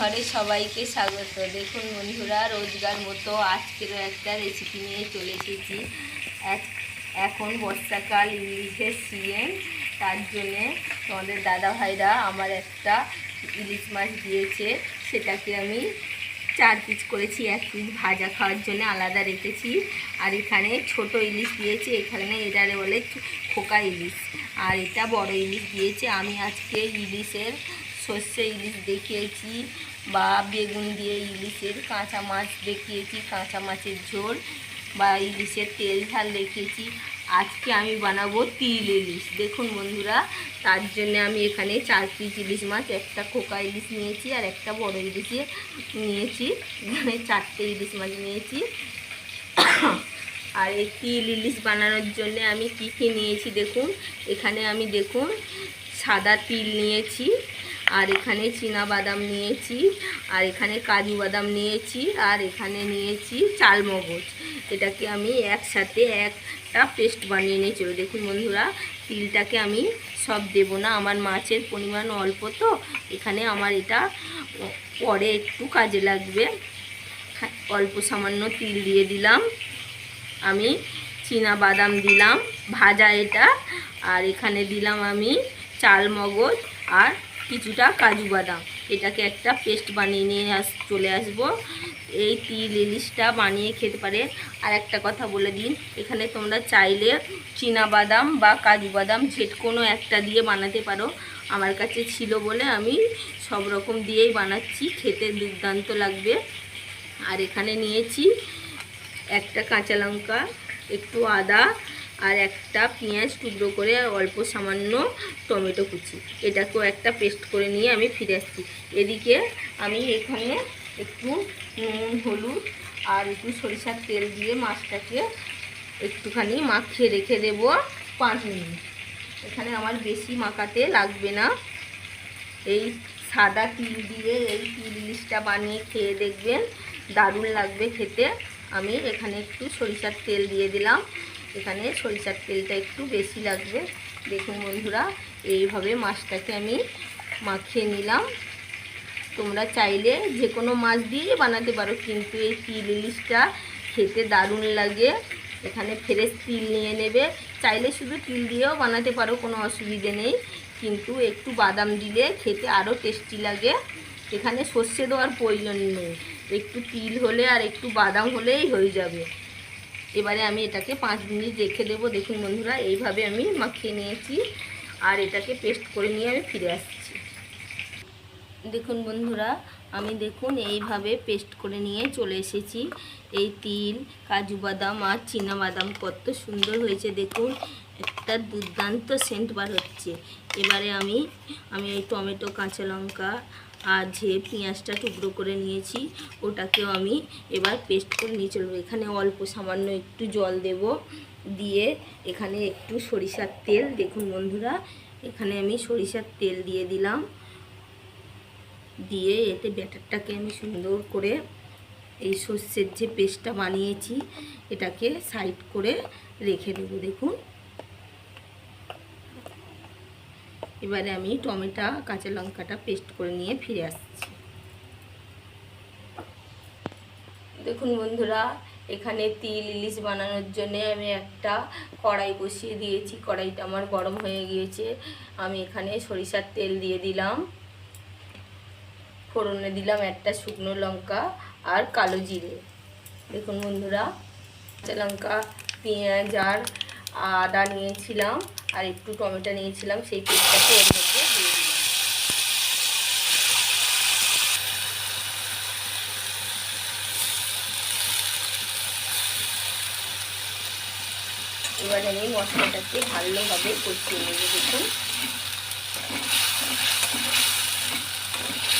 রান্নাঘরে সবাইকে স্বাগত। দেখুন বন্ধুরা, রোজগার মতো আজকেরও একটা রেসিপি নিয়ে চলে এসেছি। এখন বর্ষাকাল ইলিশের সিজন তার জন্যে তোমাদের দাদা ভাইরা আমার একটা ইলিশ মাছ দিয়েছে। সেটাকে আমি চার পিস করেছি, এক পিস ভাজা খাওয়ার জন্য আলাদা রেখেছি। আর এখানে ছোট ইলিশ দিয়েছে, এখানে এটারে বলে খোকা ইলিশ। আর এটা বড় ইলিশ দিয়েছে। আমি আজকে ইলিশের সর্ষে ইলিশ দেখিয়েছি বা বেগুন দিয়ে ইলিশের কাঁচা মাছ দেখিয়েছি, কাঁচা মাছের ঝোল বা ইলিশের তেল ঝাল দেখিয়েছি। আজকে আমি বানাবো তিল ইলিশ। দেখুন বন্ধুরা, তার জন্য আমি এখানে চার পিস ইলিশ মাছ, একটা খোকা ইলিশ নিয়েছি আর একটা বড় ইলিশ নিয়েছি। এখানে চারটে ইলিশ মাছ নিয়েছি। আর এই তিল ইলিশ বানানোর জন্য আমি কি কি নিয়েছি দেখুন। এখানে আমি দেখুন সাদা তিল নিয়েছি। আর এখানে চীনা বাদাম নিয়েছি, আর এখানে কাজু বাদাম নিয়েছি, আর এখানে নিয়েছি চালমগজ এটাকে আমি একসাথে একটা পেস্ট বানিয়ে নিয়ে নিয়েছিল দেখুন বন্ধুরা, তিলটাকে আমি সব দেব না, আমার মাছের পরিমাণ অল্প তো, এখানে আমার এটা পরে একটু কাজে লাগবে। অল্প সামান্য তিল দিয়ে দিলাম। আমি চীনা বাদাম দিলাম, ভাজা এটা, আর এখানে দিলাম আমি চাল মগজ আর কাজু বাদাম। এটাকে একটা পেস্ট বানিয়ে নিয়ে আস, চলে আসব। এই তিল, ইলিশটা বানিয়ে খেতে পারে আর একটা কথা বলে দিন, এখানে তোমরা চাইলে চীনা বাদাম বা কাজু বাদাম যে কোনো একটা দিয়ে বানাতে পারো। আমার কাছে ছিল বলে আমি সব রকম দিয়েই বানাচ্ছি, খেতে দুর্দান্ত লাগবে। আর এখানে নিয়েছি একটা কাঁচা লঙ্কা, একটু আদা আর একটা পেঁয়াজ টুকরো করে আর অল্প সামান্য টমেটো কুচি। এটাকেও একটা পেস্ট করে নিয়ে আমি ফিরে আসছি। এদিকে আমি এখানে একটু নুন, হলুদ আর একটু সরিষার তেল দিয়ে মাছটাকে একটুখানি মাখিয়ে রেখে দেবো পাঁচ মিনিট। এখানে আমার বেশি মাখাতে লাগবে না। এই সাদা তিল দিয়ে এই তিল ইলিশটা বানিয়ে খেয়ে দেখবেন দারুণ লাগবে খেতে। আমি এখানে একটু সরিষার তেল দিয়ে দিলাম। এখানে সরিষার তেলটা একটু বেশি লাগবে। দেখুন বন্ধুরা, এইভাবে মাছটাকে আমি মাখিয়ে নিলাম। তোমরা চাইলে যে কোনো মাছ দিয়ে বানাতে পারো, কিন্তু এই তিল ইলিশটা খেতে দারুণ লাগে। এখানে ফ্রেশ তিল নিয়ে নেবে। চাইলে শুধু তিল দিয়েও বানাতে পারো, কোনো অসুবিধে নেই। কিন্তু একটু বাদাম দিলে খেতে আরও টেস্টি লাগে। এখানে সর্ষে দেওয়ার প্রয়োজন নেই। একটু তিল হলে আর একটু বাদাম হলেই হয়ে যাবে। এবারে আমি এটাকে পাঁচ মিনিট রেখে দেবো। দেখুন বন্ধুরা, এইভাবে আমি মাখিয়ে নিয়েছি আর এটাকে পেস্ট করে নিয়ে আমি ফিরে আসছি। দেখুন বন্ধুরা, আমি দেখুন এইভাবে পেস্ট করে নিয়ে চলে এসেছি। এই তিল, কাজু বাদাম আর বাদাম কত সুন্দর হয়েছে। দেখুন, একটা দুর্দান্ত সেন্ট বার হচ্ছে। এবারে আমি আমি এই টমেটো, কাঁচা লঙ্কা আর যে পেঁয়াজটা টুকরো করে নিয়েছি, ওটাকেও আমি এবার পেস্ট করে নিয়ে চলবো। এখানে অল্প সামান্য একটু জল দেব, দিয়ে এখানে একটু সরিষার তেল। দেখুন বন্ধুরা, এখানে আমি সরিষার তেল দিয়ে দিলাম। দিয়ে এতে ব্যাটারটাকে আমি সুন্দর করে এই সর্ষের যে পেস্টটা বানিয়েছি, এটাকে সাইড করে রেখে দেবো। দেখুন এবারে আমি টমেটো, কাঁচা লঙ্কাটা পেস্ট করে নিয়ে ফিরে আসছি। দেখুন বন্ধুরা, এখানে তিল, ইলিশ বানানোর জন্য আমি একটা কড়াই বসিয়ে দিয়েছি। কড়াইটা আমার গরম হয়ে গিয়েছে। আমি এখানে সরিষার তেল দিয়ে দিলাম। ফোড়নে দিলাম একটা শুকনো লঙ্কা আর কালো জিরে। দেখুন বন্ধুরা, কাঁচা লঙ্কা, পেঁয়াজ আর আদা নিয়েছিলাম। আর একটু টমেটো নিয়েছিলাম, সেই পেস্টটাকে এর মধ্যে দিয়ে দিলাম। এবার আমি মশলাটাকে ভালোভাবে কষিয়ে নেব, দেখুন।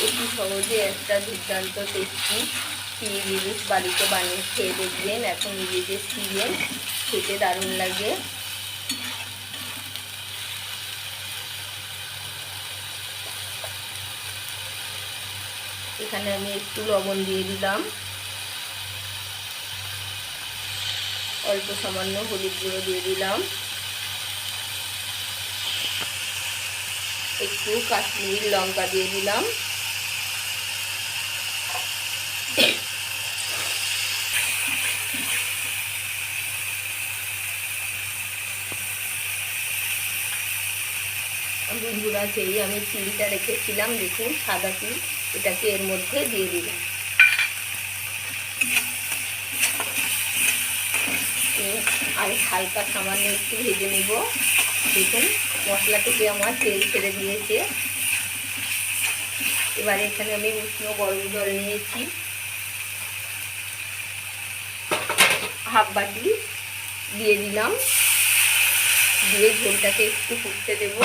অতি সহজে একটা দুর্দান্ত টেস্টি তিল ইলিশ বাড়িতে বানিয়ে খেয়ে দেখবেন, এখন ইলিশের সিজন খেতে দারুণ লাগে। এখানে আমি একটু লবণ দিয়ে দিলাম। অল্প সামান্য হলুদ গুঁড়ো দিয়ে দিলাম। একটু কাশ্মীর লঙ্কা দিয়ে দিলাম। আমি চিলিটা রেখেছিলাম, দেখুন, সাদা চিল এটাকে এর মধ্যে দিয়ে দিলাম। আর হালকা সামান্য একটু ভেজে নেব। দেখুন মশলা থেকে আমার তেল ছেড়ে দিয়েছে। এবারে এখানে আমি উষ্ণ গরম জল নিয়েছি। হাফ বাটি দিয়ে দিলাম। দিয়ে ঝোলটাকে একটু ফুটতে দেব।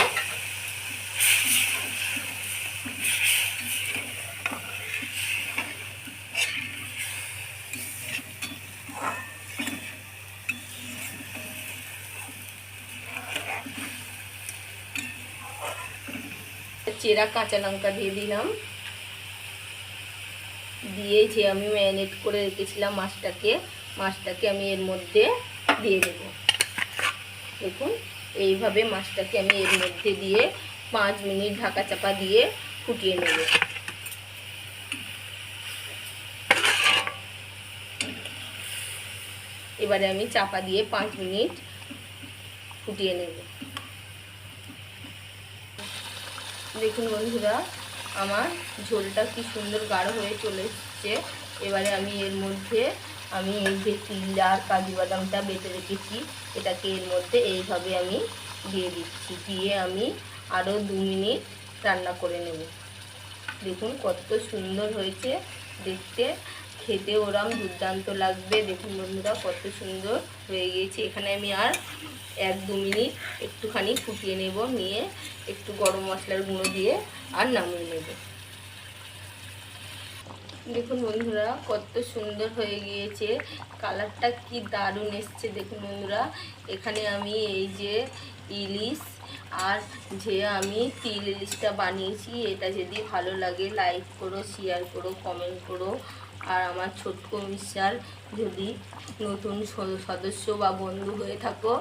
চেরা কাঁচা লঙ্কা দিয়ে দিলাম। দিয়ে যে আমি ম্যারিনেট করে রেখেছিলাম মাছটাকে। মাছটাকে আমি এর মধ্যে দিয়ে দেব। দেখুন, এইভাবে মাছটাকে আমি এর মধ্যে দিয়ে পাঁচ মিনিট ঢাকা চাপা দিয়ে ফুটিয়ে নেব। এবারে আমি চাপা দিয়ে পাঁচ মিনিট ফুটিয়ে নেব। দেখুন বন্ধুরা, আমার ঝোলটা কি সুন্দর গাঢ় হয়ে চলে এসছে। এবারে আমি এর মধ্যে আমি এই যে তিল আর কাজু বাদামটা বেটে রেখেছি, এটাকে এর মধ্যে এইভাবে আমি দিয়ে দিচ্ছি। দিয়ে আমি আরও দু মিনিট রান্না করে নেব। দেখুন কত সুন্দর হয়েছে, দেখতে। খেতে ওরম দুর্দান্ত লাগবে। দেখুন বন্ধুরা, কত সুন্দর হয়ে গিয়েছে। এখানে আমি আর এক দু মিনিট একটুখানি ফুটিয়ে নেব, নিয়ে একটু গরম মশলার গুঁড়ো দিয়ে আর নামিয়ে নেব। দেখুন বন্ধুরা, কত সুন্দর হয়ে গিয়েছে। কালারটা কি দারুণ এসছে, দেখুন বন্ধুরা। এখানে আমি এই যে ইলিশ আর যে আমি তিল ইলিশটা বানিয়েছি, এটা যদি ভালো লাগে লাইক করো শেয়ার করো কমেন্ট করো। আর আমার ছোট্ট মিশাল, যদি নতুন সদস্য বা বন্ধু হয়ে থাকো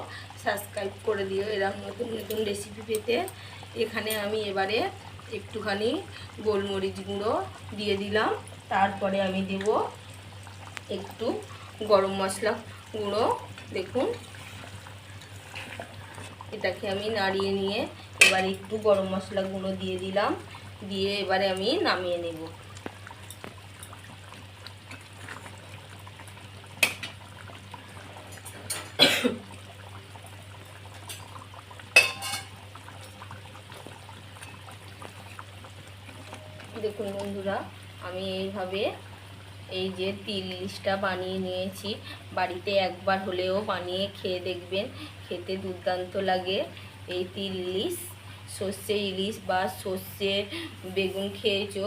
সাবস্ক্রাইব করে দিও এরকম নতুন নতুন রেসিপি পেতে। এখানে আমি এবারে একটুখানি গোলমরিচ গুঁড়ো দিয়ে দিলাম। তারপরে আমি দেব একটু গরম মশলা গুঁড়ো। দেখুন, এটাকে আমি নাড়িয়ে নিয়ে এবার একটু গরম মশলা গুঁড়ো দিয়ে দিলাম। দিয়ে এবারে আমি নামিয়ে নেব। দেখুন বন্ধুরা, আমি এইভাবে এই যে তিল ইলিশটা বানিয়ে নিয়েছি। বাড়িতে একবার হলেও বানিয়ে খেয়ে দেখবেন, খেতে দুর্দান্ত লাগে এই তিল ইলিশ। সর্ষে ইলিশ বা সর্ষে বেগুন খেয়েছো,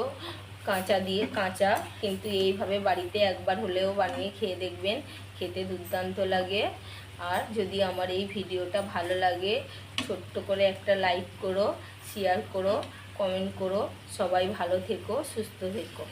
কাঁচা দিয়ে কাঁচা, কিন্তু এইভাবে বাড়িতে একবার হলেও বানিয়ে খেয়ে দেখবেন, খেতে দুর্দান্ত লাগে। আর যদি আমার এই ভিডিওটা ভালো লাগে, ছোট্ট করে একটা লাইক করো শেয়ার করো কমেন্ট করো সবাই ভালো থেকো সুস্থ থেকো